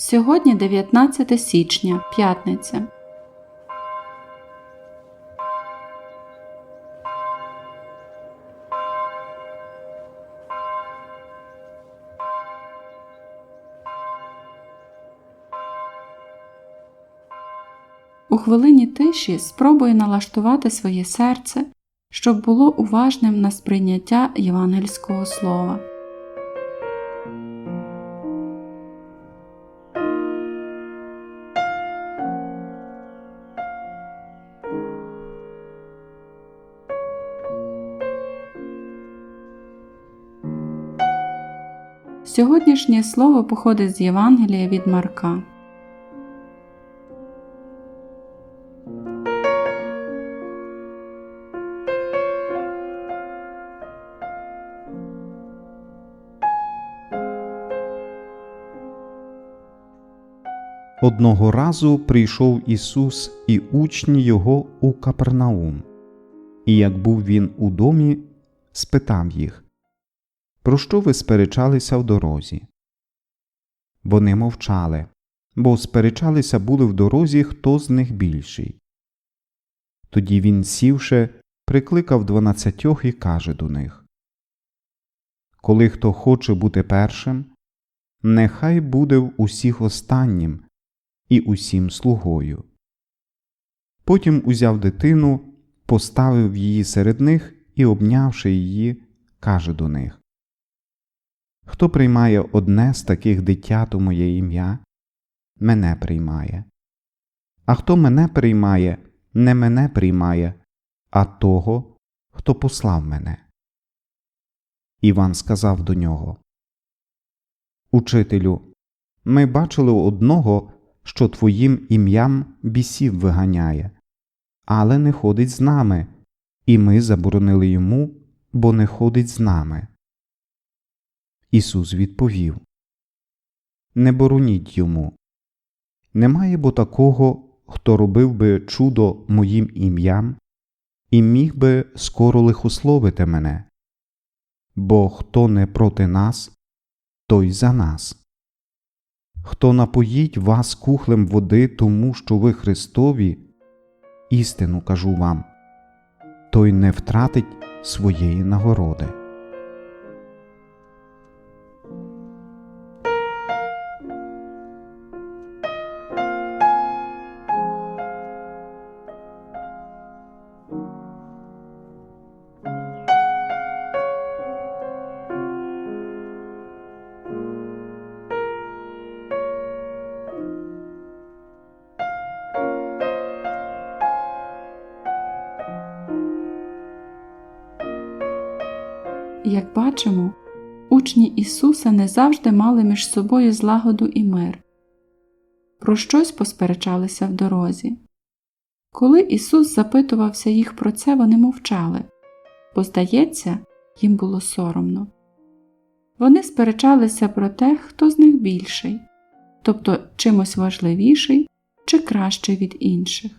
Сьогодні 19 січня, п'ятниця. У хвилині тиші спробуй налаштувати своє серце, щоб було уважним на сприйняття євангельського слова. Сьогоднішнє слово походить з Євангелія від Марка. Одного разу прийшов Ісус і учні Його у Капернаум, і як був він у домі, спитав їх, Про що ви сперечалися в дорозі? Вони мовчали, бо сперечалися були в дорозі, хто з них більший. Тоді він, сівши, прикликав дванадцятьох і каже до них Коли хто хоче бути першим, нехай буде в усіх останнім і усім слугою. Потім узяв дитину, поставив її серед них і, обнявши її, каже до них Хто приймає одне з таких дитят у моє ім'я, мене приймає. А хто мене приймає, не мене приймає, а того, хто послав мене. Іван сказав до нього Учителю, ми бачили одного, що твоїм ім'ям бісів виганяє, але не ходить з нами, і ми заборонили йому, бо не ходить з нами. Ісус відповів Не бороніть йому. Немає бо такого, хто робив би чудо моїм ім'ям, і міг би скоро лихословити мене. Бо хто не проти нас, той за нас. Хто напоїть вас кухлем води, тому що ви Христові, істину кажу вам, той не втратить своєї нагороди. Як бачимо, учні Ісуса не завжди мали між собою злагоду і мир. Про щось посперечалися в дорозі. Коли Ісус запитувався їх про це, вони мовчали, бо, здається, їм було соромно. Вони сперечалися про те, хто з них більший, тобто чимось важливіший чи кращий від інших.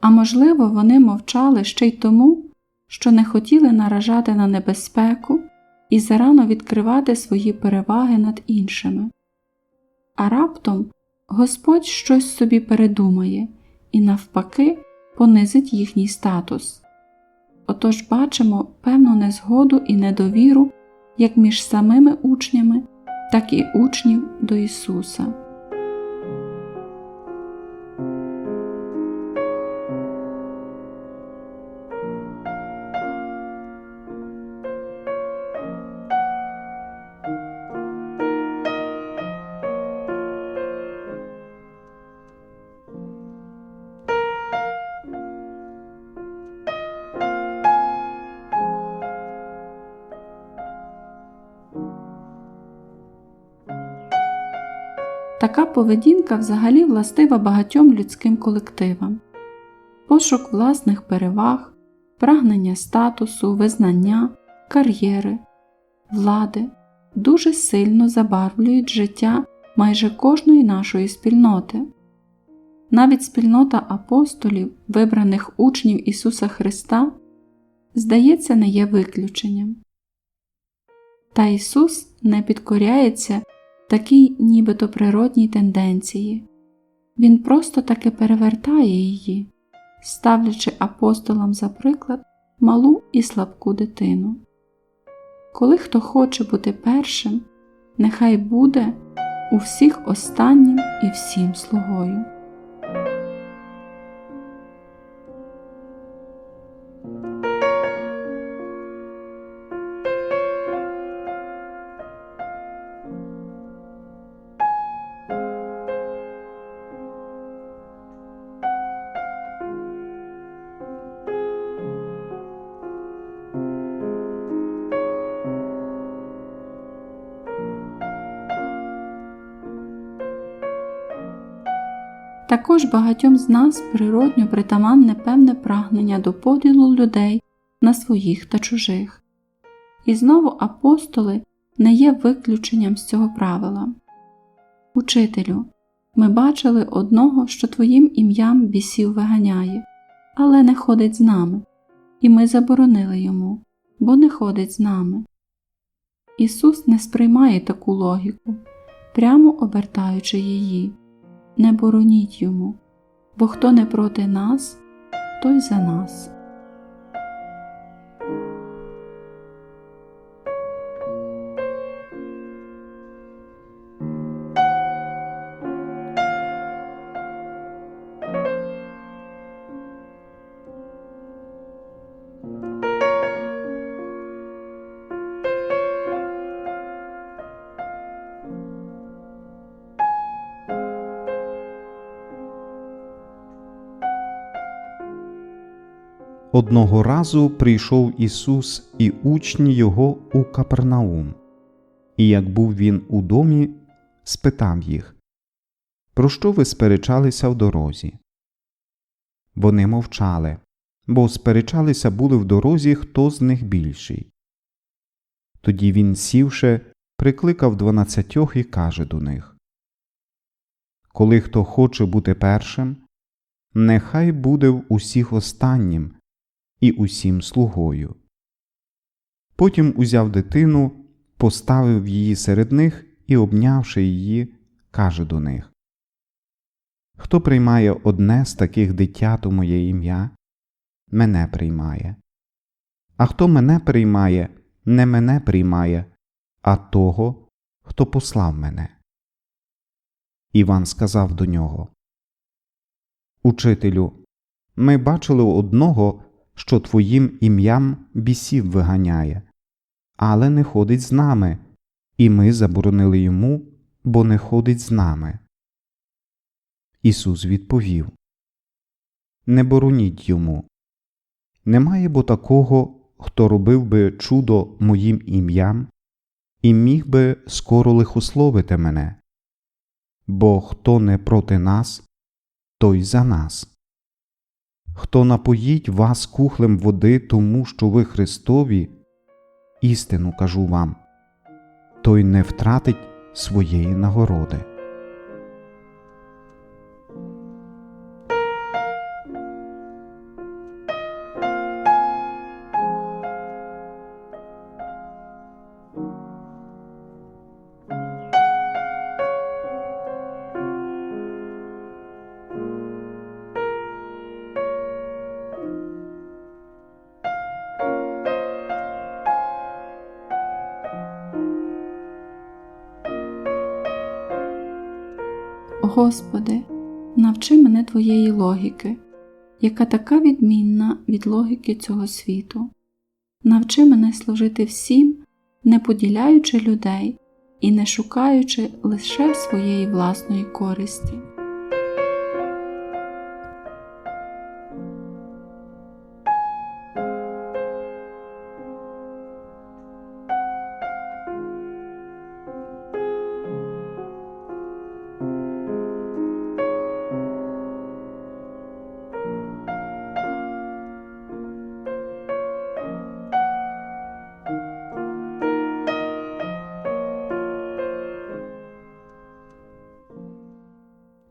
А можливо, вони мовчали ще й тому, що не хотіли наражати на небезпеку і зарано відкривати свої переваги над іншими. А раптом Господь щось собі передумає і, навпаки, понизить їхній статус. Отож бачимо певну незгоду і недовіру як між самими учнями, так і учнів до Ісуса. Така поведінка взагалі властива багатьом людським колективам. Пошук власних переваг, прагнення статусу, визнання, кар'єри, влади дуже сильно забарвлюють життя майже кожної нашої спільноти. Навіть спільнота апостолів, вибраних учнів Ісуса Христа, здається, не є виключенням. Та Ісус не підкоряється такій нібито природній тенденції. Він просто таки перевертає її, ставлячи апостолам за приклад малу і слабку дитину. Коли хто хоче бути першим, нехай буде у всіх останнім і всім слугою. Також багатьом з нас природньо притаманне певне прагнення до поділу людей на своїх та чужих. І знову апостоли не є виключенням з цього правила. Учителю, ми бачили одного, що твоїм ім'ям бісів виганяє, але не ходить з нами, і ми заборонили йому, бо не ходить з нами. Ісус не сприймає таку логіку, прямо обертаючи її не бороніть йому, бо хто не проти нас, той за нас. Одного разу прийшов Ісус і учні Його у Капернаум, і як був він у домі, спитав їх, Про що ви сперечалися в дорозі? Вони мовчали, бо сперечалися були в дорозі, хто з них більший. Тоді він, сівши, прикликав дванадцятьох і каже до них Коли хто хоче бути першим, нехай буде в усіх останнім і усім слугою. Потім узяв дитину, поставив її серед них і, обнявши її, каже до них Хто приймає одне з таких дитят у моє ім'я, мене приймає. А хто мене приймає, не мене приймає, а того, хто послав мене. Іван сказав до нього Учителю, ми бачили одного, що твоїм ім'ям бісів виганяє, але не ходить з нами, і ми заборонили йому, бо не ходить з нами. Ісус відповів Не бороніть йому. Немає бо такого, хто робив би чудо моїм ім'ям, і міг би скоро лихословити мене. Бо хто не проти нас, той за нас. Хто напоїть вас кухлем води, тому що ви Христові, істину кажу вам, той не втратить своєї нагороди. Господи, навчи мене Твоєї логіки, яка така відмінна від логіки цього світу. Навчи мене служити всім, не поділяючи людей і не шукаючи лише своєї власної користі.